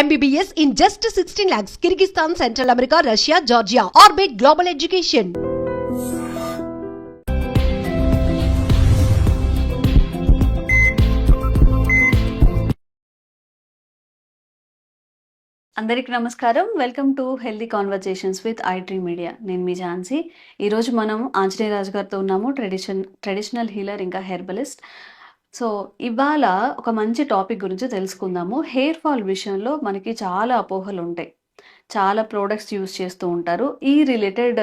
MBBS in just sixteen lakhs Kyrgyzstan Central America Russia Georgia Orbit Global Education అందరికీ నమస్కారం. Welcome to healthy conversations with iTree media నేను మీ ఝాన్సీ. ఈరోజు మనం ఆంజనేయ రాజు గారితో ఉన్నాము. ట్రెడిషన్ ట్రెడిషనల్ హీలర్ ఇంకా హెర్బలిస్ట్ సో ఇవాళ ఒక మంచి టాపిక్ గురించి తెలుసుకుందాము. హెయిర్ ఫాల్ విషయంలో మనకి చాలా అపోహలు ఉంటాయి. చాలా ప్రోడక్ట్స్ యూస్ చేస్తూ ఉంటారు. ఈ రిలేటెడ్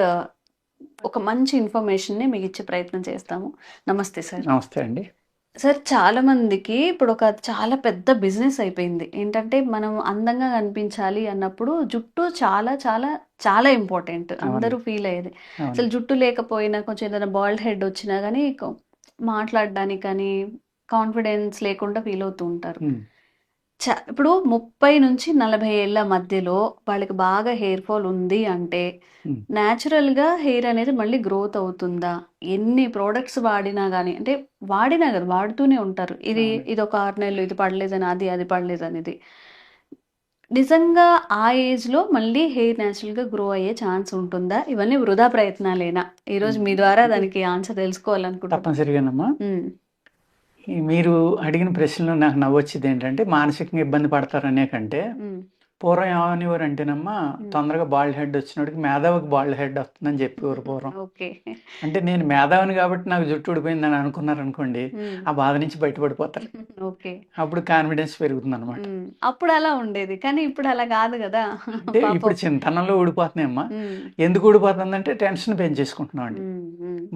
ఒక మంచి ఇన్ఫర్మేషన్ని మీకు ఇచ్చే ప్రయత్నం చేస్తాము. నమస్తే సార్. నమస్తే అండి. సార్ చాలా మందికి ఇప్పుడు ఒక చాలా పెద్ద బిజినెస్ అయిపోయింది. ఏంటంటే మనం అందంగా కనిపించాలి అన్నప్పుడు జుట్టు చాలా చాలా చాలా ఇంపార్టెంట్. అందరూ ఫీల్ అయ్యేది. అసలు జుట్టు లేకపోయినా కొంచెం ఏదైనా బాల్డ్ హెడ్ వచ్చినా కానీ మాట్లాడడానికి కానీ కాన్ఫిడెన్స్ లేకుండా ఫీల్ అవుతూ ఉంటారు. ఇప్పుడు ముప్పై నుంచి నలభై ఏళ్ళ మధ్యలో వాళ్ళకి బాగా హెయిర్ ఫాల్ ఉంది అంటే natural గా హెయిర్ అనేది మళ్ళీ గ్రోత్ అవుతుందా? ఎన్ని ప్రోడక్ట్స్ వాడినా కానీ అంటే వాడినా కదా వాడుతూనే ఉంటారు. ఇది. ఇది ఒక ఆరు నెలలు ఇది పడలేదని అది అది పడలేదని ఇది నిజంగా ఆ ఏజ్లో మళ్ళీ హెయిర్గా గ్రో అయ్యే ఛాన్స్ ఉంటుందా? ఇవన్నీ వృధా ప్రయత్నాలేనా? ఈ రోజు మీ ద్వారా దానికి ఆన్సర్ తెలుసుకోవాలనుకుంటున్నాను ఈ మీరు అడిగిన ప్రశ్నలో నాకు నవ్వొచ్చేది ఏంటంటే మానసికంగా ఇబ్బంది పడతారనే కంటే పూర్వం ఏమనేవారు అంటేనమ్మా తొందరగా బాల్డ్ హెడ్ వచ్చినోడికి మేధావికి బాల్డ్ హెడ్ వస్తుందని చెప్పేవారు పూర్వం. అంటే నేను మేధావిని కాబట్టి నాకు జుట్టు ఊడిపోయిందని అనుకున్నారు అనుకోండి ఆ బాధ నుంచి బయటపడిపోతారు. అప్పుడు కాన్ఫిడెన్స్ పెరుగుతుంది అనమాట అప్పుడు అలా ఉండేది కానీ ఇప్పుడు అలా కాదు కదా. అంటే. ఇప్పుడు చింతనంలో ఊడిపోతున్నాయమ్మా. ఎందుకు ఊడిపోతుందంటే టెన్షన్ పెంచేసుకుంటున్నాం అండి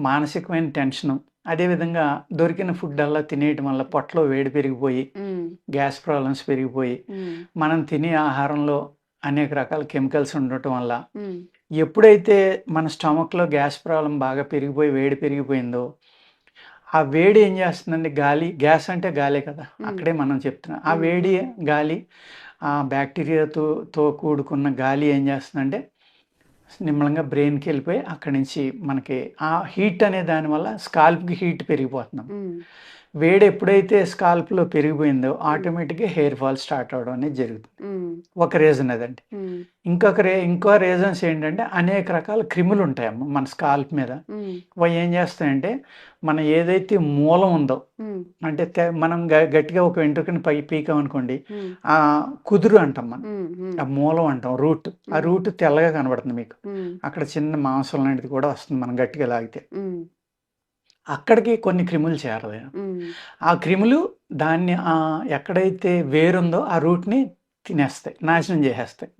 మానసికమైన టెన్షన్ అదేవిధంగా దొరికిన ఫుడ్ అలా తినేయటం వల్ల పొట్టలో వేడి పెరిగిపోయి గ్యాస్ ప్రాబ్లమ్స్ పెరిగిపోయి మనం తినే ఆహారంలో అనేక రకాల కెమికల్స్ ఉండటం వల్ల ఎప్పుడైతే మన స్టమక్లో గ్యాస్ ప్రాబ్లం బాగా పెరిగిపోయి వేడి పెరిగిపోయిందో ఆ వేడి ఏం చేస్తుందండి? గాలి గ్యాస్ అంటే గాలే కదా. అక్కడే మనం చెప్తున్నాం. ఆ. వేడి గాలి ఆ బ్యాక్టీరియాతో తో కూడుకున్న గాలి ఏం చేస్తుందంటే నిమ్మలంగా బ్రెయిన్కి వెళ్ళిపోయి అక్కడి నుంచి మనకి ఆ హీట్ అనే దానివల్ల స్కాల్ప్కి హీట్ పెరిగిపోతున్నాం. వేడి ఎప్పుడైతే స్కాల్ప్లో పెరిగిపోయిందో ఆటోమేటిక్గా హెయిర్ ఫాల్ స్టార్ట్ అవడం అనేది జరుగుతుంది. ఒక రీజన్ అదండి. ఇంకొక రే ఇంకో రీజన్స్ ఏంటంటే అనేక రకాల క్రిములు ఉంటాయమ్మ మన స్కాల్ప్ మీద. అవి ఏం చేస్తాయంటే మన ఏదైతే మూలం ఉందో అంటే మనం గట్టిగా ఒక వెంట్రుకని పై పీకామనుకోండి ఆ కుదురు అంటాం మనం. ఆ మూలం అంటాం రూట్. ఆ. రూట్ తెల్లగా కనబడుతుంది మీకు. అక్కడ చిన్న మాంసం లాంటిది కూడా వస్తుంది మనం గట్టిగా లాగితే. అక్కడికి కొన్ని క్రిములు చేరదు ఆ క్రిములు దాన్ని ఆ ఎక్కడైతే వేరుందో ఆ రూట్ని తినేస్తాయి నాశనం చేసేస్తాయి.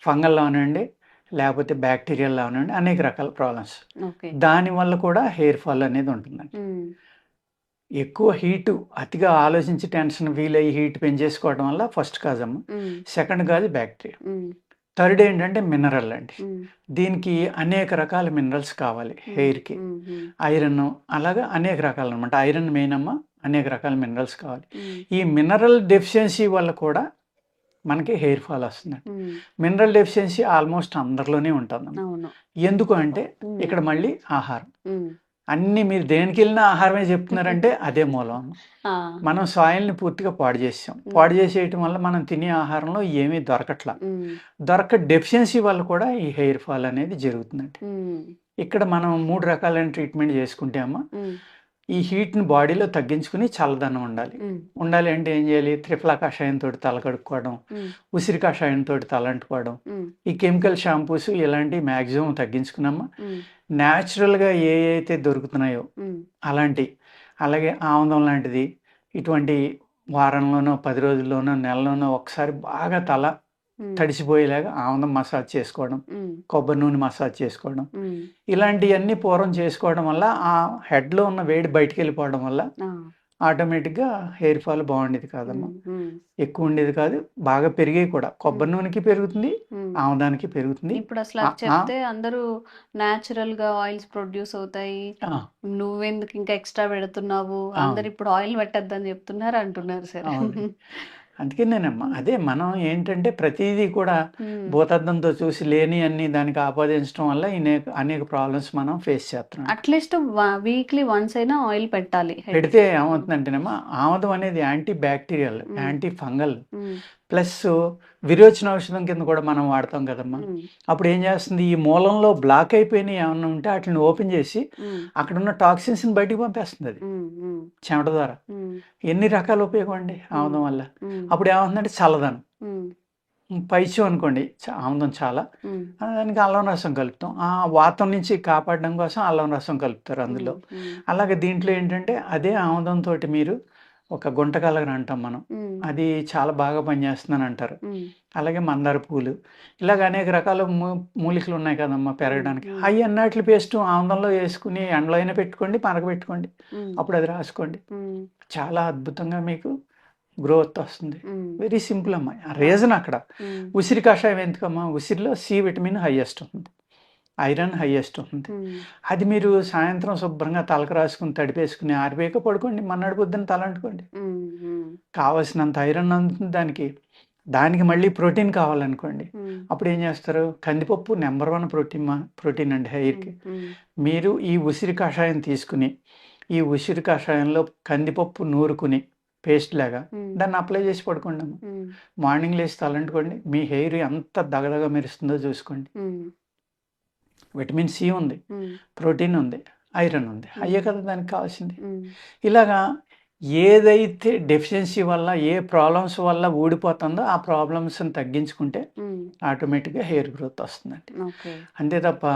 ఫంగల్ అవనండి లేకపోతే బ్యాక్టీరియల్ అవనండి అనేక రకాల ప్రాబ్లమ్స్. ఓకే. దానివల్ల కూడా హెయిర్ ఫాల్ అనేది ఉంటుందండి. ఎక్కువ హీటు అతిగా ఆలోచించి టెన్షన్ ఫీల్ అయ్యి హీట్ పెంచేసుకోవడం వల్ల ఫస్ట్ కాజ్ అమ్మ సెకండ్ కాజ్ బ్యాక్టీరియా. థర్డ్ ఏంటంటే మినరల్ అండి. దీనికి అనేక రకాల మినరల్స్ కావాలి హెయిర్కి. ఐరన్ అలాగా అనేక రకాలు అనమాట ఐరన్ మెయిన్ అమ్మ అనేక రకాల మినరల్స్ కావాలి. ఈ మినరల్ డెఫిషియన్సీ వల్ల కూడా మనకి హెయిర్ ఫాల్ వస్తుందండి. మినరల్ డెఫిషియన్సీ ఆల్మోస్ట్ అందరిలోనే ఉంటుంది ఎందుకు అంటే ఇక్కడ మళ్ళీ ఆహారం. అన్ని మీరు దేనికి వెళ్ళినా ఆహారమే చెప్తున్నారంటే అదే మూలం. మనం సాయిల్ని పూర్తిగా పాడు చేసాం. పాడు చేసేయటం వల్ల మనం తినే ఆహారంలో ఏమీ దొరకట్లా. దొరక డెఫిషియన్సీ వల్ల కూడా ఈ హెయిర్ ఫాల్ అనేది జరుగుతుందండి. ఇక్కడ మనం మూడు రకాలైన ట్రీట్మెంట్ చేసుకుంటే అమ్మ ఈ హీట్ని బాడీలో తగ్గించుకుని చల్లదనం ఉండాలి. ఉండాలి అంటే ఏం చేయాలి? త్రిఫలా కషాయంతో తల కడుక్కోవడం ఉసిరి కషాయంతో తల అంటుకోవడం ఉమ్, ఈ కెమికల్ షాంపూస్ ఇలాంటి మ్యాక్సిమం తగ్గించుకున్నామా? న్యాచురల్గా ఏ అయితే దొరుకుతున్నాయో అలాంటి అలాగే ఆముదం లాంటిది ఇటువంటి వారంలోనో పది రోజుల్లోనో నెలలోనో ఒకసారి బాగా తల తడిసిపోయేలాగా ఆముదం మసాజ్ చేసుకోవడం కొబ్బరి నూనె మసాజ్ చేసుకోవడం ఇలాంటివన్నీ పూర్వం చేసుకోవడం వల్ల ఆ హెడ్లో ఉన్న వేడి బయటికి వెళ్ళిపోవడం వల్ల ఆటోమేటిక్గా హెయిర్ ఫాల్ బాగుండేది కాదమ్మా. ఎక్కువ ఉండేది కాదు బాగా పెరిగేవి కూడా. కొబ్బరి నూనెకి పెరుగుతుంది. ఆముదానికి పెరుగుతుంది. ఇప్పుడు అసలు. చెప్తే అందరూ న్యాచురల్గా ఆయిల్స్ ప్రొడ్యూస్ అవుతాయి. నువ్వెందుకు ఇంకా ఎక్స్ట్రా పెడుతున్నావు. అందరు ఇప్పుడు ఆయిల్ పెట్టద్దని చెప్తున్నారు అంటున్నారు సరే. అందుకే నేనమ్మా అదే మనం ఏంటంటే ప్రతిదీ కూడా భూతద్దంతో చూసి లేని అన్ని దానికి ఆపాదించడం వల్ల అనేక అనేక ప్రాబ్లమ్స్ మనం ఫేస్ చేస్తున్నాం. అట్లీస్ట్ వీక్లీ వన్స్ అయినా ఆయిల్ పెట్టాలి. పెడితే కి. ఏమవుతుందంటేనమ్మా ఆముదం అనేది anti bacterial. Anti fungal plus విరోచన ఔషధం కింద కూడా మనం వాడతాం కదమ్మా. అప్పుడు ఏం చేస్తుంది? ఈ మూలంలో బ్లాక్ అయిపోయినవి ఏమన్నా ఉంటే వాటిని ఓపెన్ చేసి అక్కడ ఉన్న టాక్సిన్స్ని బయటికి పంపేస్తుంది అది. చెమట ద్వారా. ఎన్ని రకాల ఉపయోగం అండి ఆముదం వల్ల? అప్పుడు ఏమవుతుందంటే చల్లదనం. పైచ్యం అనుకోండి ఆముదం చాలా. దానికి అల్లం రసం కలుపుతాం. ఆ వాతం నుంచి కాపాడడం కోసం అల్లం రసం కలుపుతారు అందులో. అలాగే దీంట్లో ఏంటంటే అదే ఆముదంతో మీరు ఒక గుంటకలగని అంటాం మనం. అది చాలా బాగా పనిచేస్తుందని అంటారు. అలాగే మందార పూలు. ఇలాగ అనేక రకాల మూలికలు ఉన్నాయి కదమ్మా పెరగడానికి. అవి అన్నట్లు పేస్ట్ ఆముదంలో వేసుకుని ఎండలో అయినా పెట్టుకోండి పనక పెట్టుకోండి. అప్పుడు అది రాసుకోండి. చాలా అద్భుతంగా మీకు గ్రోత్ వస్తుంది. వెరీ సింపుల్ అమ్మా. ఆ రీజన్ అక్కడ. ఉసిరి కషాయం ఎందుకమ్మా? ఉసిరిలో సి విటమిన్ హైయెస్ట్ ఉంది ఐరన్ హైయెస్ట్ ఉంది అది మీరు సాయంత్రం శుభ్రంగా తలకు రాసుకుని తడిపేసుకుని ఆరిపోయాక పడుకోండి మన్నాడు పొద్దున్న తల అంటుకోండి. ఉమ్, ఉమ్, కావలసినంత ఐరన్ అందుతుంది దానికి దానికి మళ్ళీ ప్రోటీన్ కావాలనుకోండి. అప్పుడు ఏం చేస్తారు? కందిపప్పు నెంబర్ వన్ ప్రోటీన్ ప్రోటీన్ అండి హెయిర్కి. మీరు ఈ ఉసిరి కషాయం తీసుకుని ఈ ఉసిరి కషాయంలో కందిపప్పు నూరుకుని పేస్ట్ లాగా దాన్ని అప్లై చేసి పడుకోండి మార్నింగ్ లేచి తలంటుకోండి. మీ హెయిర్ ఎంత దగదగ మెరుస్తుందో చూసుకోండి. విటమిన్ సి ఉంది ప్రోటీన్ ఉంది ఐరన్ ఉంది. అయ్యే కదా దానికి కావాల్సింది. ఇలాగా ఏదైతే డెఫిషియన్సీ వల్ల ఏ ప్రాబ్లమ్స్ వల్ల ఊడిపోతుందో ఆ ప్రాబ్లమ్స్ని తగ్గించుకుంటే ఆటోమేటిక్గా హెయిర్ గ్రోత్ వస్తుందండి. అంతే తప్ప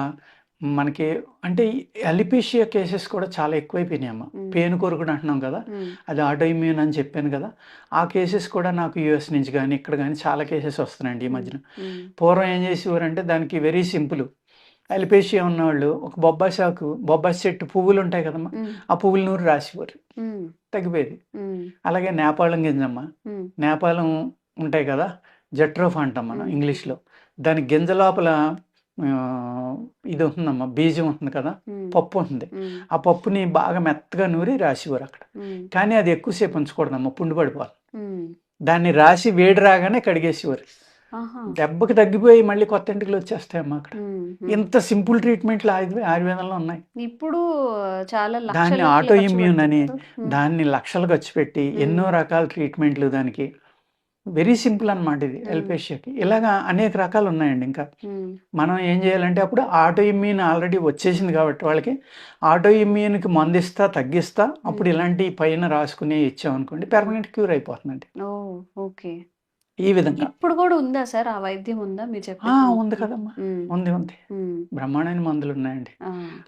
మనకి అంటే అలిపేషియా కేసెస్ కూడా చాలా ఎక్కువైపోయినాయమ్మ మ్మ్. పేను కొరుకుడు అంటున్నాం కదా. అది ఆటో ఇమ్యూన్ అని చెప్పాను కదా. ఆ కేసెస్ కూడా నాకు యూఎస్ నుంచి కానీ ఇక్కడ కానీ చాలా కేసెస్ వస్తున్నాయండి ఈ మధ్యన. పూర్వం ఏం చేసేవారంటే దానికి వెరీ సింపుల్ అలిపేషియా ఉన్నవాళ్ళు ఒక బొబ్బాయి సాకు బొబ్బాయి చెట్టు పువ్వులు ఉంటాయి కదమ్మా ఆ పువ్వుల నూరు రాసేవారు. ఉమ్, తగ్గిపోయేది. అలాగే నేపాళం గింజమ్మ. నేపాళం ఉంటాయి కదా జట్రోఫ్ అంటాం మనం. ఇంగ్లీష్లో. దాని గింజ లోపల ఇది ఉంటుందమ్మా బీజం ఉంటుంది కదా పప్పు ఉంటుంది. ఆ పప్పుని బాగా మెత్తగా నూరి రాసేవారు అక్కడ. కానీ అది ఎక్కువసేపు ఉంచకూడదమ్మా పుండు పడిపోవాలి. దాన్ని రాసి వేడి రాగానే కడిగేసేవారు. దెబ్బకి తగ్గిపోయి మళ్ళీ కొత్త ఇంటికి వచ్చేస్తాయమ్మా అక్కడ. ఇంత సింపుల్ ట్రీట్మెంట్లు ఆయుర్వే ఆయుర్వేదంలో ఉన్నాయి. ఇప్పుడు చాలా దాన్ని ఆటో ఇమ్యూన్ అని దాన్ని లక్షలు ఖర్చు పెట్టి. ఎన్నో రకాల ట్రీట్మెంట్లు దానికి. వెరీ సింపుల్ అన్నమాట ఇది. ఎల్పేషియాకి ఇలాగా అనేక రకాలు ఉన్నాయండి ఇంకా. మనం ఏం చేయాలంటే అప్పుడు ఆటో ఇమ్యూన్ ఆల్రెడీ వచ్చేసింది కాబట్టి వాళ్ళకి ఆటో ఇమ్యూన్కి మందిస్తా తగ్గిస్తా అప్పుడు. ఇలాంటి పైన రాసుకుని ఇచ్చామనుకోండి పెర్మనెంట్ క్యూర్ అయిపోతుందండి. ఓకే. ఈ విధంగా. ఇప్పుడు కూడా ఉందా సార్? ఆ వైద్యం ఉందా? మీరు ఆ, ఉంది కదమ్మా. ఉంది ఉంది. బ్రహ్మాండమైన మందులు ఉన్నాయండి.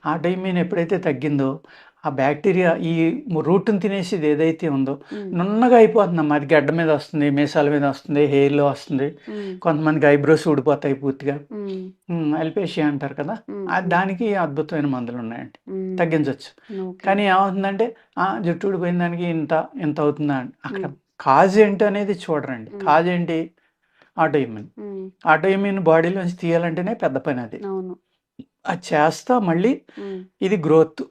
ఆటో ఇమ్యూన్ ఎప్పుడైతే తగ్గిందో ఆ బ్యాక్టీరియా ఈ రూట్ని తినేసి ఏదైతే ఉందో నున్నగా అయిపోతుందమ్మా అది గడ్డ మీద వస్తుంది మీసాల మీద వస్తుంది హెయిర్లో వస్తుంది. కొంతమందికి ఐబ్రోస్ ఊడిపోతాయి పూర్తిగా. అల్పేషియా అంటారు కదా? ఆ దానికి అద్భుతమైన మందులు ఉన్నాయండి. తగ్గించవచ్చు కానీ ఏమవుతుందంటే ఆ జుట్టు ఊడిపోయిన దానికి ఇంత ఇంత అవుతుందా అక్కడ. కాజ్ ఏంటి అనేది చూడరండి. కాజ్ ఏంటి? ఆటో ఇమ్యూన్ ఆటో ఇమ్యూన్ బాడీలోంచి తీయాలంటేనే పెద్ద పని అది. అది చేస్తా మళ్ళీ ఇది గ్రోత్.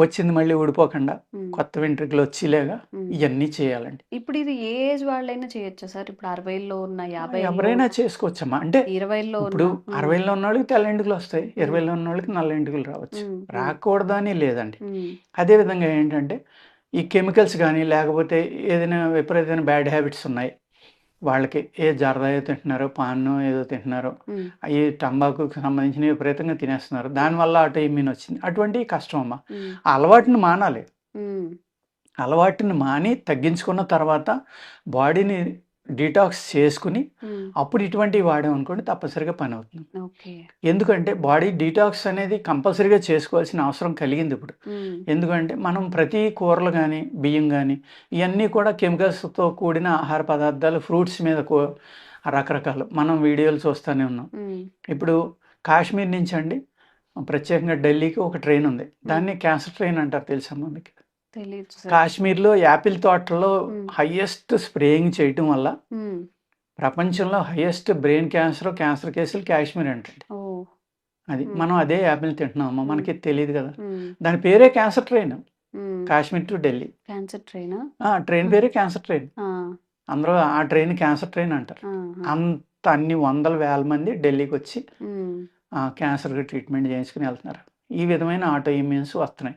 వచ్చింది మళ్ళీ ఊడిపోకుండా కొత్త వెంట్రుకలు వచ్చేలాగా. ఇవన్నీ చేయాలండి. ఇప్పుడు ఇది ఏ ఏజ్ వాళ్ళైనా చేయొచ్చా సార్? ఇప్పుడు అరవైలో ఉన్న యాభై ఎవరైనా చేసుకోవచ్చమ్మా. అంటే ఇరవైలో ఇప్పుడు అరవైలో ఉన్న వాళ్ళకి తెల్ల ఎంటుకలు వస్తాయి. ఇరవైలో ఉన్న వాళ్ళకి నల్ల ఎంటుకలు రావచ్చు. ఉమ్, ఉమ్, రాకూడదు అని లేదండి. ఉమ్, అదేవిధంగా ఏంటంటే ఈ కెమికల్స్ కానీ లేకపోతే ఏదైనా విపరీతమైన బ్యాడ్ హ్యాబిట్స్ ఉన్నాయి. వాళ్ళకి ఏ జరదా ఏదో తింటున్నారో పాన్నో ఏదో తింటున్నారో ఈ టంబాకుకి సంబంధించిన విపరీతంగా తినేస్తున్నారు. దానివల్ల ఆటో ఇమ్యూన్ వచ్చింది. అటువంటి కష్టం అమ్మా. అలవాటుని మానాలి. అలవాటుని మాని తగ్గించుకున్న తర్వాత బాడీని డీటాక్స్ చేసుకుని అప్పుడు ఇటువంటివి వాడామనుకోండి తప్పనిసరిగా పని అవుతుంది. ఎందుకంటే బాడీ డీటాక్స్ అనేది కంపల్సరీగా చేసుకోవాల్సిన అవసరం కలిగింది ఇప్పుడు. ఎందుకంటే మనం ప్రతి కూరలు కానీ బియ్యం కానీ ఇవన్నీ కూడా కెమికల్స్తో కూడిన ఆహార పదార్థాలు ఫ్రూట్స్ మీద రకరకాలు మనం వీడియోలు చూస్తూనే ఉన్నాం. ఇప్పుడు కాశ్మీర్ నుంచి అండి ప్రత్యేకంగా ఢిల్లీకి ఒక ట్రైన్ ఉంది. దాన్ని క్యాన్సర్ ట్రైన్ అంటారు తెలీదు సార్ కాశ్మీర్లో యాపిల్ తోటల్లో మ్మ్. హయ్యెస్ట్ స్ప్రేయింగ్ చేయటం వల్ల ప్రపంచంలో హయ్యెస్ట్ బ్రెయిన్ క్యాన్సర్ క్యాన్సర్ కేసులు కాశ్మీర్ అంటండి. ఓ. అది. మనం అదే యాపిల్ తింటున్నామమ్మా మనకి తెలియదు కదా. దాని పేరే cancer train. Kashmir to Delhi. Cancer ట్రైనా? Train పేరే క్యాన్సర్ ట్రైన్. అందరూ ఆ ట్రైన్ క్యాన్సర్ ట్రైన్ అంటారు. అంత అన్ని వందల వేల మంది ఢిల్లీకి వచ్చి క్యాన్సర్కి ట్రీట్మెంట్ చేయించుకుని వెళ్తున్నారు. ఈ విధమైన ఆటో ఇమ్యూన్స్ వస్తున్నాయి.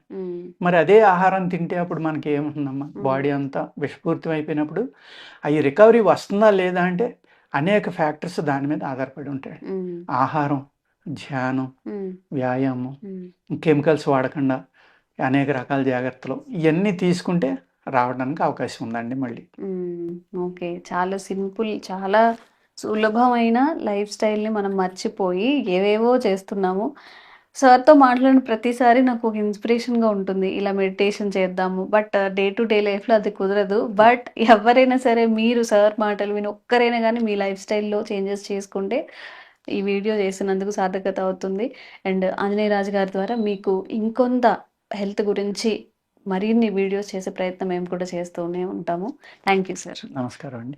మరి అదే ఆహారం తింటే అప్పుడు మనకి ఏముంటుందమ్మా? బాడీ అంతా విషపూరితం అయిపోయినప్పుడు అవి రికవరీ వస్తుందా లేదా అంటే అనేక ఫ్యాక్టర్స్ దాని మీద ఆధారపడి ఉంటాయి. ఆహారం ధ్యానం వ్యాయామం. కెమికల్స్ వాడకుండా అనేక రకాల జాగ్రత్తలు ఇవన్నీ తీసుకుంటే రావడానికి అవకాశం ఉందండి మళ్ళీ. ఓకే. చాలా సింపుల్ చాలా సులభమైన లైఫ్ స్టైల్ని మనం మర్చిపోయి ఏవేవో చేస్తున్నాము. సార్తో మాట్లాడిన ప్రతిసారి నాకు ఒక ఇన్స్పిరేషన్గా ఉంటుంది. ఇలా మెడిటేషన్ చేద్దాము. బట్ డే టు డే లైఫ్లో అది కుదరదు. బట్ ఎవరైనా సరే మీరు సార్ మాటలు విని ఒక్కరైనా కానీ మీ లైఫ్ స్టైల్లో చేంజెస్ చేసుకుంటే ఈ వీడియో చేసినందుకు సార్థకత అవుతుంది. అండ్ ఆంజనేయ రాజు గారి ద్వారా మీకు ఇంకొంత హెల్త్ గురించి మరిన్ని వీడియోస్ చేసే ప్రయత్నం మేము కూడా చేస్తూనే ఉంటాము. Thank you sir. నమస్కారం అండి.